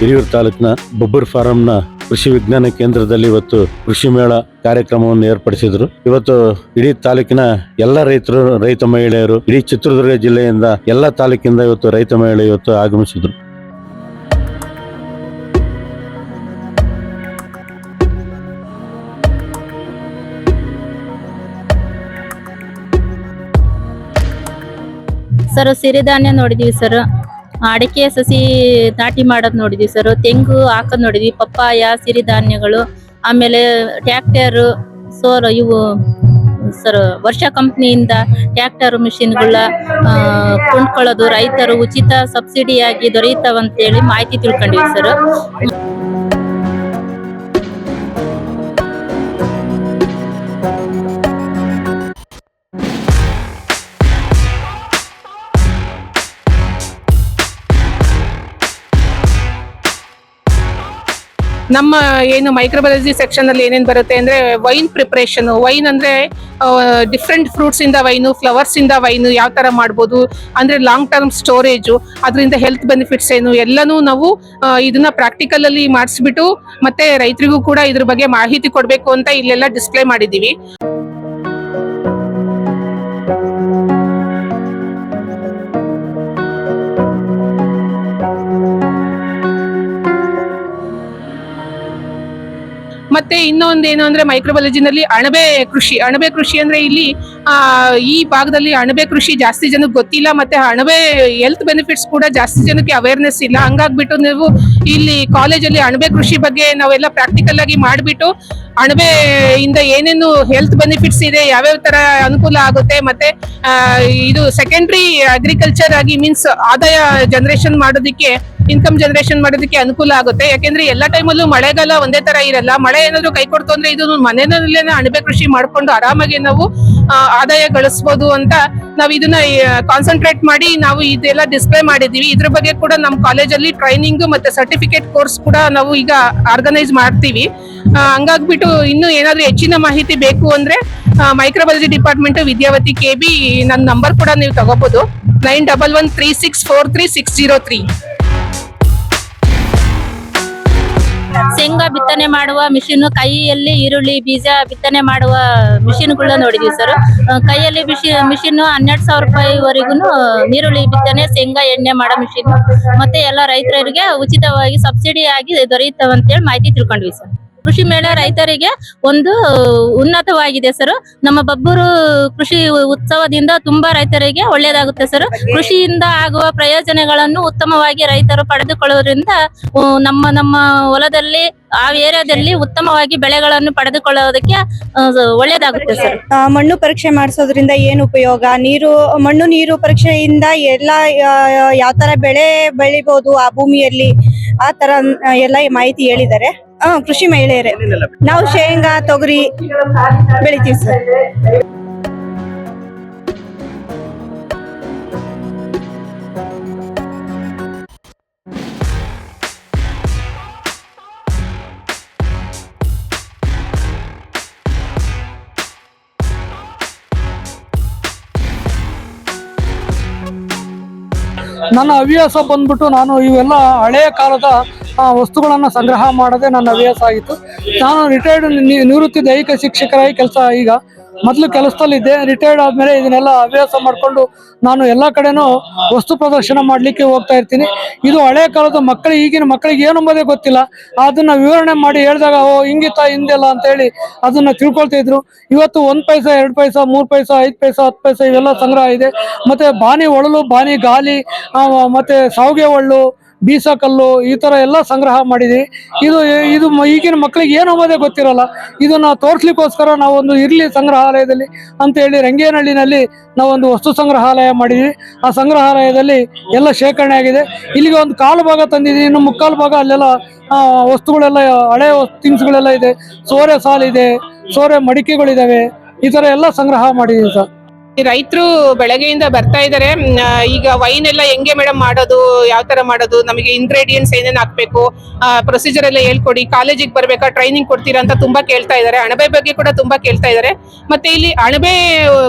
ಹಿರಿಯೂರು ತಾಲೂಕಿನ ಬೊಬ್ಬರ್ ಫಾರಂನ ಕೃಷಿ ವಿಜ್ಞಾನ ಕೇಂದ್ರದಲ್ಲಿ ಇವತ್ತು ಕೃಷಿ ಮೇಳ ಕಾರ್ಯಕ್ರಮವನ್ನು ಏರ್ಪಡಿಸಿದ್ರು. ಇವತ್ತು ಇಡೀ ತಾಲೂಕಿನ ಎಲ್ಲ ರೈತರು, ರೈತ ಮಹಿಳೆಯರು, ಇಡೀ ಚಿತ್ರದುರ್ಗ ಜಿಲ್ಲೆಯಿಂದ ಎಲ್ಲ ತಾಲೂಕಿಂದ ಇವತ್ತು ರೈತ ಮಹಿಳೆ ಇವತ್ತು ಆಗಮಿಸಿದ್ರು. ಸರ್, ಸಿರಿಧಾನ್ಯ ನೋಡಿದೀವಿ ಸರ್. ಅಡಿಕೆ ಸಸಿ ನಾಟಿ ಮಾಡೋದ್ ನೋಡಿದ್ವಿ ಸರ್ ತೆಂಗು ಹಾಕೋದ್ ನೋಡಿದ್ವಿ, ಪಪ್ಪಾಯ, ಸಿರಿಧಾನ್ಯಗಳು, ಆಮೇಲೆ ಟ್ಯಾಕ್ಟರ್ ಸೋರ್ ಇವು ಸರ್ ವರ್ಷ ಕಂಪ್ನಿಯಿಂದ ಟ್ಯಾಕ್ಟರ್ ಮಿಷಿನ್ಗಳ ಕೊಂಡ್ಕೊಳ್ಳೋದು, ರೈತರು ಉಚಿತ ಸಬ್ಸಿಡಿಯಾಗಿ ದೊರೆಯುತ್ತವಂತೇಳಿ ಮಾಹಿತಿ ತಿಳ್ಕೊಂಡಿವಿ ಸರ್ ನಮ್ಮ ಏನು ಮೈಕ್ರೋಬಯಾಲಜಿ ಸೆಕ್ಷನ್ ಅಲ್ಲಿ ಏನೇನು ಬರುತ್ತೆ ಅಂದ್ರೆ ವೈನ್ ಪ್ರಿಪರೇಷನ್ ವೈನ್ ಅಂದ್ರೆ ಡಿಫ್ರೆಂಟ್ ಫ್ರೂಟ್ಸ್ ಇಂದ ವೈನು ಫ್ಲವರ್ಸ್ ಇಂದ ವೈನು ಯಾವ ತರ ಮಾಡ್ಬೋದು, ಅಂದ್ರೆ ಲಾಂಗ್ ಟರ್ಮ್ ಸ್ಟೋರೇಜು ಅದರಿಂದ ಹೆಲ್ತ್ ಬೆನಿಫಿಟ್ಸ್ ಏನು, ಎಲ್ಲನೂ ನಾವು ಇದನ್ನ ಪ್ರಾಕ್ಟಿಕಲ್ ಅಲ್ಲಿ ಮಾಡಿಸ್ಬಿಟ್ಟು ಮತ್ತೆ ರೈತರಿಗೂ ಕೂಡ ಇದ್ರ ಬಗ್ಗೆ ಮಾಹಿತಿ ಕೊಡಬೇಕು ಅಂತ ಇಲ್ಲೆಲ್ಲ ಡಿಸ್ಪ್ಲೇ ಮಾಡಿದೀವಿ ಮತ್ತೆ ಇನ್ನೊಂದು ಏನು ಅಂದ್ರೆ ಮೈಕ್ರೋಬಯಾಲಜಿನಲ್ಲಿ ಅಣಬೆ ಕೃಷಿ. ಅಣಬೆ ಕೃಷಿ ಅಂದ್ರೆ ಇಲ್ಲಿ ಈ ಭಾಗದಲ್ಲಿ ಅಣಬೆ ಕೃಷಿ ಜಾಸ್ತಿ ಜನಕ್ಕೆ ಗೊತ್ತಿಲ್ಲ, ಮತ್ತೆ ಅಣಬೆ ಹೆಲ್ತ್ ಬೆನಿಫಿಟ್ಸ್ ಕೂಡ ಜಾಸ್ತಿ ಜನಕ್ಕೆ ಅವೇರ್ನೆಸ್ ಇಲ್ಲ. ಹಂಗಾಗ್ಬಿಟ್ಟು ನೀವು ಇಲ್ಲಿ ಕಾಲೇಜಲ್ಲಿ ಅಣಬೆ ಕೃಷಿ ಬಗ್ಗೆ ನಾವೆಲ್ಲ ಪ್ರಾಕ್ಟಿಕಲ್ ಆಗಿ ಮಾಡಿಬಿಟ್ಟು ಅಣಬೆ ಇಂದ ಏನೇನು ಹೆಲ್ತ್ ಬೆನಿಫಿಟ್ಸ್ ಇದೆ, ಯಾವ್ಯಾವ ತರ ಅನುಕೂಲ ಆಗುತ್ತೆ, ಮತ್ತೆ ಇದು ಸೆಕೆಂಡ್ರಿ ಅಗ್ರಿಕಲ್ಚರ್ ಆಗಿ ಮೀನ್ಸ್ ಆದಾಯ ಜನರೇಷನ್ ಮಾಡೋದಕ್ಕೆ ಇನ್ಕಮ್ ಜನರೇಷನ್ ಮಾಡೋದಕ್ಕೆ ಅನುಕೂಲ ಆಗುತ್ತೆ. ಯಾಕೆಂದ್ರೆ ಎಲ್ಲ ಟೈಮಲ್ಲೂ ಮಳೆಗಾಲ ಒಂದೇ ತರ ಇರಲ್ಲ. ಮಳೆ ಏನಾದ್ರು ಕೈ ಕೊಡ್ತು ಅಂದ್ರೆ ಇದು ಮನೆಯಲ್ಲೇನೆ ಅಣಬೆ ಕೃಷಿ ಮಾಡ್ಕೊಂಡು ಆರಾಮಾಗಿ ನಾವು ಆದಾಯ ಗಳಿಸ್ಬೋದು ಅಂತ ನಾವು ಇದನ್ನ ಕಾನ್ಸಂಟ್ರೇಟ್ ಮಾಡಿ ನಾವು ಇದೆಲ್ಲ ಡಿಸ್ಪ್ಲೇ ಮಾಡಿದೀವಿ ಇದ್ರ ಬಗ್ಗೆ ಕೂಡ ನಮ್ಮ ಕಾಲೇಜಲ್ಲಿ ಟ್ರೈನಿಂಗ್ ಮತ್ತೆ ಸರ್ಟಿಫಿಕೇಟ್ ಕೋರ್ಸ್ ಕೂಡ ನಾವು ಈಗ ಆರ್ಗನೈಸ್ ಮಾಡ್ತೀವಿ. ಹಂಗಾಗ್ಬಿಟ್ಟು ಇನ್ನು ಏನಾದ್ರೂ ಹೆಚ್ಚಿನ ಮಾಹಿತಿ ಬೇಕು ಅಂದ್ರೆ microbiology department Vidyavathi K B ನನ್ನ ನಂಬರ್ ಕೂಡ ನೀವು ತಗೋಬಹುದು nine double one three six four three six zero three ಶೇಂಗಾ ಬಿತ್ತನೆ ಮಾಡುವ ಮಿಷಿನ್, ಕೈಯಲ್ಲಿ ಈರುಳ್ಳಿ ಬೀಜ ಬಿತ್ತನೆ ಮಾಡುವ ಮಿಷಿನ್ಗಳನ್ನ ನೋಡಿದೀವಿ ಸರ್. ಕೈಯಲ್ಲಿ ಮಿಷಿನ್ ಹನ್ನೆರಡು ಸಾವಿರ ರೂಪಾಯಿವರೆಗೂ ಈರುಳ್ಳಿ ಬಿತ್ತನೆ, ಶೇಂಗಾ ಎಣ್ಣೆ ಮಾಡೋ ಮಿಷಿನ್. ಮತ್ತೆ ಎಲ್ಲ ರೈತರಿಗೆ ಉಚಿತವಾಗಿ ಸಬ್ಸಿಡಿ ಆಗಿ ದೊರೆಯುತ್ತವೆ ಅಂತೇಳಿ ಮಾಹಿತಿ ತಿಳ್ಕೊಂಡ್ವಿ ಸರ್. ಕೃಷಿ ಮೇಳ ರೈತರಿಗೆ ಒಂದು ಉನ್ನತವಾಗಿದೆ ಸರ್. ನಮ್ಮ ಬಬ್ಬರು ಕೃಷಿ ಉತ್ಸವದಿಂದ ತುಂಬಾ ರೈತರಿಗೆ ಒಳ್ಳೆಯದಾಗುತ್ತೆ ಸರ್. ಕೃಷಿಯಿಂದ ಆಗುವ ಪ್ರಯೋಜನಗಳನ್ನು ಉತ್ತಮವಾಗಿ ರೈತರು ಪಡೆದುಕೊಳ್ಳೋದ್ರಿಂದ ನಮ್ಮ ನಮ್ಮ ಹೊಲದಲ್ಲಿ ಆ ಏರಿಯಾದಲ್ಲಿ ಉತ್ತಮವಾಗಿ ಬೆಳೆಗಳನ್ನು ಪಡೆದುಕೊಳ್ಳೋದಕ್ಕೆ ಒಳ್ಳೇದಾಗುತ್ತೆ ಸರ್. ಮಣ್ಣು ಪರೀಕ್ಷೆ ಮಾಡಿಸೋದ್ರಿಂದ ಏನು ಉಪಯೋಗ? ನೀರು ಮಣ್ಣು ನೀರು ಪರೀಕ್ಷೆಯಿಂದ ಎಲ್ಲ ಯಾವ ತರ ಬೆಳೆ ಬೆಳಿಬಹುದು ಆ ಭೂಮಿಯಲ್ಲಿ? ಆ ತರ ಎಲ್ಲ ಮಾಹಿತಿ ಹೇಳಿದ್ದಾರೆ. ಆ, ಕೃಷಿ ಮಹಿಳೆಯರೇ ನಾವು ಶೇಂಗಾ ತೊಗರಿ ಬೆಳಿತೀವಿ ಸರ್. ನನ್ನ ಹವ್ಯಾಸ ಬಂದ್ಬಿಟ್ಟು ನಾನು ಇವೆಲ್ಲ ಹಳೆಯ ಕಾಲದ ವಸ್ತುಗಳನ್ನು ಸಂಗ್ರಹ ಮಾಡೋದೇ ನನ್ನ ಹವ್ಯಾಸ ಆಗಿತ್ತು ನಾನು ರಿಟೈರ್ಡ್ ನಿವೃತ್ತಿ ದೈಹಿಕ ಶಿಕ್ಷಕರಾಗಿ ಕೆಲಸ ಈಗ ಮೊದಲು ಕೆಲಸದಲ್ಲಿದ್ದೆ ರಿಟೈರ್ಡ್ ಆದಮೇಲೆ ಇದನ್ನೆಲ್ಲ ಹವ್ಯಾಸ ಮಾಡಿಕೊಂಡು ನಾನು ಎಲ್ಲ ಕಡೆನೂ ವಸ್ತು ಪ್ರದರ್ಶನ ಮಾಡಲಿಕ್ಕೆ ಹೋಗ್ತಾ ಇರ್ತೀನಿ. ಇದು ಹಳೆ ಕಾಲದ ಮಕ್ಕಳಿಗೆ ಈಗಿನ ಮಕ್ಕಳಿಗೆ ಏನು ಅಂಬೋದೇ ಗೊತ್ತಿಲ್ಲ. ಅದನ್ನ ವಿವರಣೆ ಮಾಡಿ ಹೇಳಿದಾಗ, ಓ, ಹಿಂಗಿತ್ತ, ಹಿಂದೆಲ್ಲ ಅಂತೇಳಿ ಅದನ್ನ ತಿಳ್ಕೊಳ್ತಾ ಇದ್ರು. ಇವತ್ತು ಒಂದು ಪೈಸಾ, ಎರಡು ಪೈಸಾ, ಮೂರು ಪೈಸಾ, ಐದು ಪೈಸಾ, ಹತ್ತು ಪೈಸಾ ಇವೆಲ್ಲ ಸಂಗ್ರಹ ಇದೆ. ಮತ್ತೆ ಬಾನಿ ಒಳಲು ಬಾನಿ ಗಾಲಿ ಮತ್ತೆ ಸಾವಿಗೆ ಒಳ್ಳು ಬೀಸಕಲ್ಲು ಈ ತರ ಎಲ್ಲ ಸಂಗ್ರಹ ಮಾಡಿದ್ವಿ. ಇದು ಇದು ಈಗಿನ ಮಕ್ಕಳಿಗೆ ಏನು ಅನ್ನೋದೇ ಗೊತ್ತಿರಲ್ಲ. ಇದನ್ನ ತೋರಿಸ್ಲಿಕ್ಕೋಸ್ಕರ ನಾವೊಂದು ಇರ್ಲಿ ಸಂಗ್ರಹಾಲಯದಲ್ಲಿ ಅಂತ ಹೇಳಿ ರಂಗೇನಹಳ್ಳಿನಲ್ಲಿ ನಾವೊಂದು ವಸ್ತು ಸಂಗ್ರಹಾಲಯ ಮಾಡಿದ್ವಿ. ಆ ಸಂಗ್ರಹಾಲಯದಲ್ಲಿ ಎಲ್ಲ ಶೇಖರಣೆ ಆಗಿದೆ. ಇಲ್ಲಿಗೆ ಒಂದು ಕಾಲು ಭಾಗ ತಂದಿದ್ದೀವಿ ಇನ್ನು ಮುಕ್ಕಾಲು ಭಾಗ ಅಲ್ಲೆಲ್ಲ ವಸ್ತುಗಳೆಲ್ಲ, ಹಳೆ ತಿನಿಸುಗಳೆಲ್ಲ ಇದೆ. ಸೋರೆ ಸಾಲಿದೆ, ಸೋರೆ ಮಡಿಕೆಗಳಿದಾವೆ. ಈ ತರ ಎಲ್ಲ ಸಂಗ್ರಹ ಮಾಡಿದೀವಿ ಸರ್. ರೈತರು ಬೆಳಗ್ಗೆಯಿಂದ ಬರ್ತಾ ಇದ್ದಾರೆ ಈಗ ವೈನ್ ಎಲ್ಲ ಹೆಂಗೆ ಮೇಡಮ್ ಮಾಡೋದು? ಯಾವ ತರ ಮಾಡೋದು? ನಮಗೆ ಇಂಗ್ರೀಡಿಯೆಂಟ್ಸ್ ಏನೇನು ಹಾಕ್ಬೇಕು? ಪ್ರೊಸೀಜರ್ ಎಲ್ಲ ಹೇಳ್ಕೊಡಿ. ಕಾಲೇಜಿಗೆ ಬರ್ಬೇಕಾ? ಟ್ರೈನಿಂಗ್ ಕೊಡ್ತೀರಾ ಅಂತ ತುಂಬಾ ಕೇಳ್ತಾ ಇದ್ದಾರೆ ಅಣಬೆ ಬಗ್ಗೆ ಕೂಡ ತುಂಬಾ ಕೇಳ್ತಾ ಇದ್ದಾರೆ ಮತ್ತೆ ಇಲ್ಲಿ ಅಣಬೆ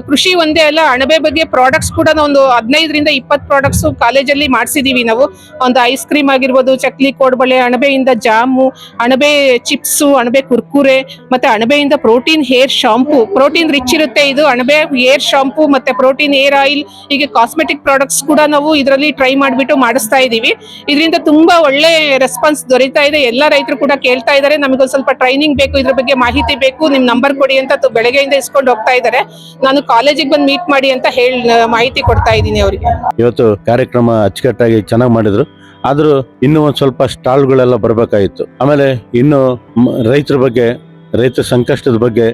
ಕೃಷಿ ಒಂದೇ ಅಲ್ಲ, ಅಣಬೆ ಬಗ್ಗೆ ಪ್ರಾಡಕ್ಟ್ಸ್ ಕೂಡ ಒಂದು ಹದಿನೈದರಿಂದ ಇಪ್ಪತ್ತು ಪ್ರಾಡಕ್ಟ್ಸ್ ಕಾಲೇಜಲ್ಲಿ ಮಾಡಿಸಿದೀವಿ ನಾವು. ಒಂದು ಐಸ್ ಕ್ರೀಮ್ ಆಗಿರ್ಬೋದು, ಚಕ್ಲಿ, ಕೋಡ್ಬಳೆ, ಅಣಬೆಯಿಂದ ಜಾಮು, ಅಣಬೆ ಚಿಪ್ಸು, ಅಣಬೆ ಕುರ್ಕುರೆ, ಮತ್ತೆ ಅಣಬೆಯಿಂದ protein hair shampoo protein rich ಇರುತ್ತೆ ಇದು. ಅಣಬೆ ಹೇರ್ ಶಾಂಪೂ ಮತ್ತೆ ಪ್ರೋಟೀನ್ ಏರ್ ಆಯಿಲ್ ಹೀಗೆ ಕಾಸ್ಮೆಟಿಕ್ ಪ್ರಾಡಕ್ಟ್ಸ್ ಕೂಡ ನಾವು ಇದರಲ್ಲಿ ಟ್ರೈ ಮಾಡಿಬಿಟ್ಟು ಮಾಡಿಸ್ತಾ ಇದೀವಿ. ಇದರಿಂದ ತುಂಬಾ ಒಳ್ಳೆ ರೆಸ್ಪಾನ್ಸ್ ದೊರೀತಾ ಇದೆ. ಎಲ್ಲ ರೈತರು ಕೂಡ ಕೇಳ್ತಾ ಇದ್ದಾರೆ. ನಮಗೆ ಒಂದು ಸ್ವಲ್ಪ ಟ್ರೈನಿಂಗ್ ಬೇಕು, ಇದ್ರ ಬಗ್ಗೆ ಮಾಹಿತಿ ಬೇಕು, ನಿಮ್ ನಂಬರ್ ಕೊಡಿ ಅಂತ ಬೆಳಗ್ಗೆಯಿಂದ ಇಸ್ಕೊಂಡು ಹೋಗ್ತಾ ಇದ್ದಾರೆ. ನಾನು ಕಾಲೇಜಿಗೆ ಬಂದು ಮೀಟ್ ಮಾಡಿ ಅಂತ ಹೇಳಿ ಮಾಹಿತಿ ಕೊಡ್ತಾ ಇದ್ದೀನಿ ಅವರಿಗೆ. ಇವತ್ತು ಕಾರ್ಯಕ್ರಮ ಅಚ್ಚುಕಟ್ಟಾಗಿ ಚೆನ್ನಾಗಿ ಮಾಡಿದ್ರು. ಆದರೂ ಇನ್ನೂ ಒಂದು ಸ್ವಲ್ಪ ಸ್ಟಾಲ್ಗಳೆಲ್ಲ ಬರಬೇಕಾಗಿತ್ತು. ಆಮೇಲೆ ಇನ್ನು ರೈತರ ಬಗ್ಗೆ, ರೈತರ ಸಂಕಷ್ಟದ ಬಗ್ಗೆ,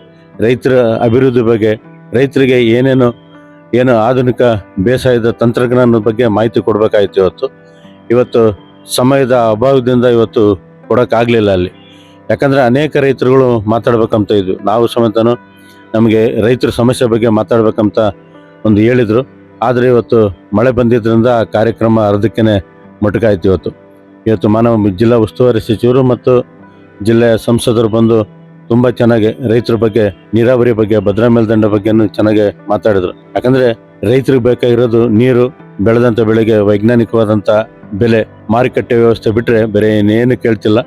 ರೈತರ ಅಭಿವೃದ್ಧಿ ಬಗ್ಗೆ ರೈತರಿಗೆ ಏನೇನು ಏನು ಆಧುನಿಕ ಬೇಸಾಯದ ತಂತ್ರಜ್ಞಾನದ ಬಗ್ಗೆ ಮಾಹಿತಿ ಕೊಡಬೇಕಾಯ್ತು ಇವತ್ತು. ಇವತ್ತು ಸಮಯದ ಅಭಾವದಿಂದ ಇವತ್ತು ಕೊಡೋಕ್ಕಾಗಲಿಲ್ಲ ಅಲ್ಲಿ. ಯಾಕಂದರೆ ಅನೇಕ ರೈತರುಗಳು ಮಾತಾಡ್ಬೇಕಂತ ಇದ್ವಿ. ನಾವು ಸಮೇತನು ನಮಗೆ ರೈತರ ಸಮಸ್ಯೆ ಬಗ್ಗೆ ಮಾತಾಡ್ಬೇಕಂತ ಒಂದು ಹೇಳಿದರು. ಆದರೆ ಇವತ್ತು ಮಳೆ ಬಂದಿದ್ದರಿಂದ ಕಾರ್ಯಕ್ರಮ ಅರ್ಧಕ್ಕೇ ಮೊಟಕಾಯ್ತು ಇವತ್ತು. ಇವತ್ತು ಮಾನವ ಜಿಲ್ಲಾ ಉಸ್ತುವಾರಿ ಸಚಿವರು ಮತ್ತು ಜಿಲ್ಲೆಯ ಸಂಸದರು ಬಂದು ತುಂಬ ಚೆನ್ನಾಗಿ ರೈತರ ಬಗ್ಗೆ, ನೀರಾವರಿ ಬಗ್ಗೆ, ಭದ್ರಾ ಮೇಲ್ದಂಡ ಬಗ್ಗೆನೂ ಚೆನ್ನಾಗಿ ಮಾತಾಡಿದ್ರು. ಯಾಕಂದ್ರೆ ರೈತರಿಗೆ ಬೇಕಾಗಿರೋದು ನೀರು, ಬೆಳೆದಂತ ಬೆಳೆಗೆ ವೈಜ್ಞಾನಿಕವಾದಂತ ಬೆಲೆ, ಮಾರುಕಟ್ಟೆ ವ್ಯವಸ್ಥೆ ಬಿಟ್ಟರೆ ಬೇರೆ ಏನೇನು ಕೇಳ್ತಿಲ್ಲ.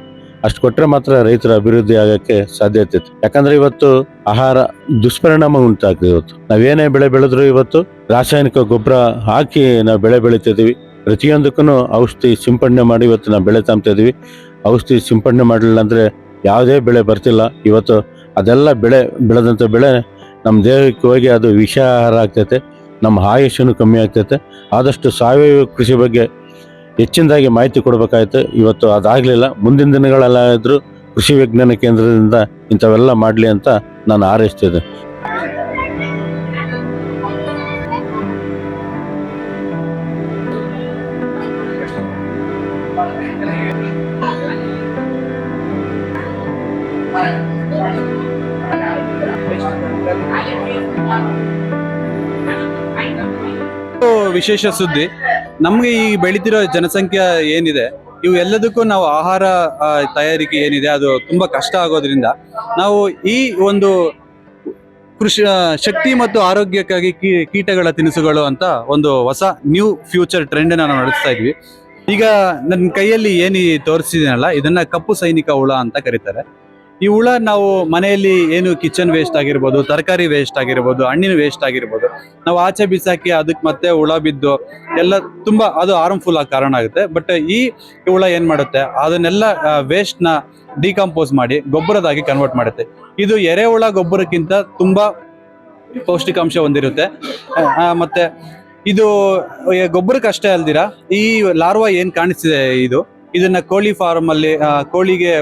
ಅಷ್ಟು ಕೊಟ್ಟರೆ ಮಾತ್ರ ರೈತರ ಅಭಿವೃದ್ಧಿ ಆಗಕ್ಕೆ ಸಾಧ್ಯ ಇರ್ತೈತಿ ಯಾಕಂದ್ರೆ ಇವತ್ತು ಆಹಾರ ದುಷ್ಪರಿಣಾಮ ಉಂಟಾಗ್ತದೆ ಇವತ್ತು. ನಾವೇನೇ ಬೆಳೆ ಬೆಳೆದ್ರು ಇವತ್ತು ರಾಸಾಯನಿಕ ಗೊಬ್ಬರ ಹಾಕಿ ನಾವು ಬೆಳೆ ಬೆಳಿತಿದ್ದೀವಿ ಪ್ರತಿಯೊಂದಕ್ಕೂ ಔಷಧಿ ಸಿಂಪಡಣೆ ಮಾಡಿ ಇವತ್ತು ನಾವು ಬೆಳೆ ತಾಂಬ್ತಾ ಇದೀವಿ. ಔಷಧಿ ಸಿಂಪಡಣೆ ಮಾಡಲಿಲ್ಲ ಅಂದ್ರೆ ಯಾವುದೇ ಬೆಳೆ ಬರ್ತಿಲ್ಲ. ಇವತ್ತು ಅದೆಲ್ಲ ಬೆಳೆ, ಬೆಳೆದಂಥ ಬೆಳೆ ನಮ್ಮ ದೇಹಕ್ಕೆ ಹೋಗಿ ಅದು ವಿಷಾಹಾರ ಆಗ್ತೈತೆ, ನಮ್ಮ ಆಯುಷ್ಯನು ಕಮ್ಮಿ ಆಗ್ತೈತೆ. ಆದಷ್ಟು ಸಾವಯವ ಕೃಷಿ ಬಗ್ಗೆ ಹೆಚ್ಚಿನದಾಗಿ ಮಾಹಿತಿ ಕೊಡಬೇಕಾಯ್ತು. ಇವತ್ತು ಅದಾಗಲಿಲ್ಲ. ಮುಂದಿನ ದಿನಗಳಲ್ಲಾದರೂ ಕೃಷಿ ವಿಜ್ಞಾನ ಕೇಂದ್ರದಿಂದ ಇಂಥವೆಲ್ಲ ಮಾಡಲಿ ಅಂತ ನಾನು ಹಾರೈಸ್ತಿದ್ದೆ ವಿಶೇಷ ಸುದ್ದಿ. ನಮ್ಗೆ ಈ ಬೆಳಿತಿರೋ ಜನಸಂಖ್ಯೆ ಏನಿದೆ, ಇವು ಎಲ್ಲದಕ್ಕೂ ನಾವು ಆಹಾರ ತಯಾರಿಕೆ ಏನಿದೆ, ಅದು ತುಂಬಾ ಕಷ್ಟ ಆಗೋದ್ರಿಂದ ನಾವು ಈ ಒಂದು ಕೃಷಿ ಶಕ್ತಿ ಮತ್ತು ಆರೋಗ್ಯಕ್ಕಾಗಿ ಕೀಟಗಳ ತಿನಿಸುಗಳು ಅಂತ ಒಂದು ಹೊಸ ನ್ಯೂ ಫ್ಯೂಚರ್ ಟ್ರೆಂಡ್ ನಾವು ನಡೆಸ್ತಾ ಇದ್ವಿ. ಈಗ ನನ್ನ ಕೈಯಲ್ಲಿ ಏನಿ ತೋರಿಸಿದ್ದೀನಲ್ಲ ಇದನ್ನ ಕಪ್ಪು ಸೈನಿಕ ಹುಳ ಅಂತ ಕರೀತಾರೆ. ಈ ಹುಳ ನಾವು ಮನೆಯಲ್ಲಿ ಏನು ಕಿಚನ್ ವೇಸ್ಟ್ ಆಗಿರ್ಬೋದು, ತರಕಾರಿ ವೇಸ್ಟ್ ಆಗಿರ್ಬೋದು, ಹಣ್ಣಿನ ವೇಸ್ಟ್ ಆಗಿರ್ಬೋದು, ನಾವು ಆಚೆ ಬಿಸಾಕಿ ಅದಕ್ಕೆ ಮತ್ತೆ ಹುಳ ಬಿದ್ದು ಎಲ್ಲ ತುಂಬಾ ಅದು ಹಾರ್ಮ್ಫುಲ್ ಆಗಿ ಕಾರಣ ಆಗುತ್ತೆ. ಬಟ್ ಈ ಹುಳ ಏನ್ ಮಾಡುತ್ತೆ? ಅದನ್ನೆಲ್ಲ ವೇಸ್ಟ್ನ ಡಿಕಂಪೋಸ್ ಮಾಡಿ ಗೊಬ್ಬರದಾಗಿ ಕನ್ವರ್ಟ್ ಮಾಡುತ್ತೆ. ಇದು ಎರೆಹುಳ ಗೊಬ್ಬರಕ್ಕಿಂತ ತುಂಬಾ ಪೌಷ್ಟಿಕಾಂಶ ಹೊಂದಿರುತ್ತೆ. ಮತ್ತೆ ಇದು ಗೊಬ್ಬರಕ್ಕೆ ಅಷ್ಟೇ ಅಲ್ದಿರ? ಈ ಲಾರ್ವಾ ಏನ್ ಕಾಣಿಸ್ತಿದೆ ಇದು? ಇದನ್ನ ಕೋಳಿ ಫಾರ್ಮ್ ಅಲ್ಲಿ ಕೋಳಿಗೆ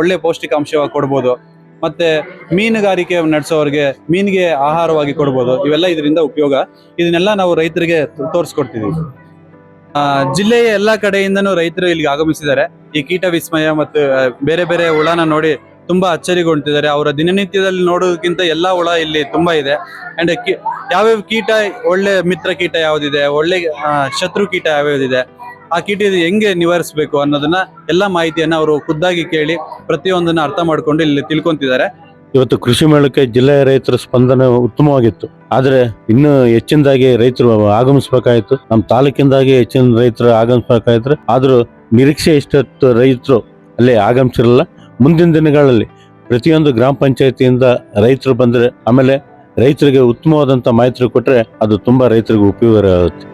ಒಳ್ಳೆ ಪೌಷ್ಟಿಕಾಂಶವಾಗಿ ಕೊಡ್ಬೋದು. ಮತ್ತೆ ಮೀನುಗಾರಿಕೆ ನಡೆಸೋರಿಗೆ ಮೀನಿಗೆ ಆಹಾರವಾಗಿ ಕೊಡ್ಬೋದು. ಇವೆಲ್ಲ ಇದರಿಂದ ಉಪಯೋಗ. ಇದನ್ನೆಲ್ಲ ನಾವು ರೈತರಿಗೆ ತೋರಿಸ್ಕೊಡ್ತಿದ್ದೀವಿ ಜಿಲ್ಲೆಯ ಎಲ್ಲಾ ಕಡೆಯಿಂದನೂ ರೈತರು ಇಲ್ಲಿಗೆ ಆಗಮಿಸಿದ್ದಾರೆ. ಈ ಕೀಟ ವಿಸ್ಮಯ ಮತ್ತು ಬೇರೆ ಬೇರೆ ಹುಳನ ನೋಡಿ ತುಂಬಾ ಅಚ್ಚರಿಗೊಂಡಿದ್ದಾರೆ. ಅವರ ದಿನನಿತ್ಯದಲ್ಲಿ ನೋಡೋದಕ್ಕಿಂತ ಎಲ್ಲಾ ಹುಳ ಇಲ್ಲಿ ತುಂಬಾ ಇದೆ. ಅಂಡ್ ಯಾವ್ಯಾವ ಕೀಟ, ಒಳ್ಳೆ ಮಿತ್ರ ಕೀಟ ಯಾವ್ದಿದೆ? ಒಳ್ಳೆ ಶತ್ರು ಕೀಟ ಯಾವ್ಯಾವ್ದಿದೆ? ಆ ಕೀಟ ಹೆಂಗೆ ನಿವಾರಿಸಬೇಕು ಅನ್ನೋದನ್ನ ಎಲ್ಲ ಮಾಹಿತಿಯನ್ನ ಅವರು ಖುದ್ದಾಗಿ ಕೇಳಿ ಪ್ರತಿಯೊಂದನ್ನ ಅರ್ಥ ಮಾಡ್ಕೊಂಡು ಇಲ್ಲಿ ತಿಳ್ಕೊಂತಿದ್ದಾರೆ. ಇವತ್ತು ಕೃಷಿ ಮೇಳಕ್ಕೆ ಜಿಲ್ಲೆಯ ರೈತರ ಸ್ಪಂದನೆ ಉತ್ತಮವಾಗಿತ್ತು. ಆದರೆ ಇನ್ನೂ ಹೆಚ್ಚಿನದಾಗಿ ರೈತರು ಆಗಮಿಸ್ಬೇಕಾಯ್ತು. ನಮ್ಮ ತಾಲೂಕಿಂದಾಗಿ ಹೆಚ್ಚಿನ ರೈತರು ಆಗಮಿಸ್ಬೇಕಾಯ್ತು. ಆದರೂ ನಿರೀಕ್ಷೆ ಇಷ್ಟೊತ್ತು ರೈತರು ಅಲ್ಲಿ ಆಗಮಿಸಿರಲ್ಲ ಮುಂದಿನ ದಿನಗಳಲ್ಲಿ ಪ್ರತಿಯೊಂದು ಗ್ರಾಮ ಪಂಚಾಯತಿಯಿಂದ ರೈತರು ಬಂದರೆ ಆಮೇಲೆ ರೈತರಿಗೆ ಉತ್ತಮವಾದಂಥ ಮಾಹಿತಿ ಕೊಟ್ಟರೆ ಅದು ತುಂಬ ರೈತರಿಗೆ ಉಪಯೋಗ ಆಗುತ್ತೆ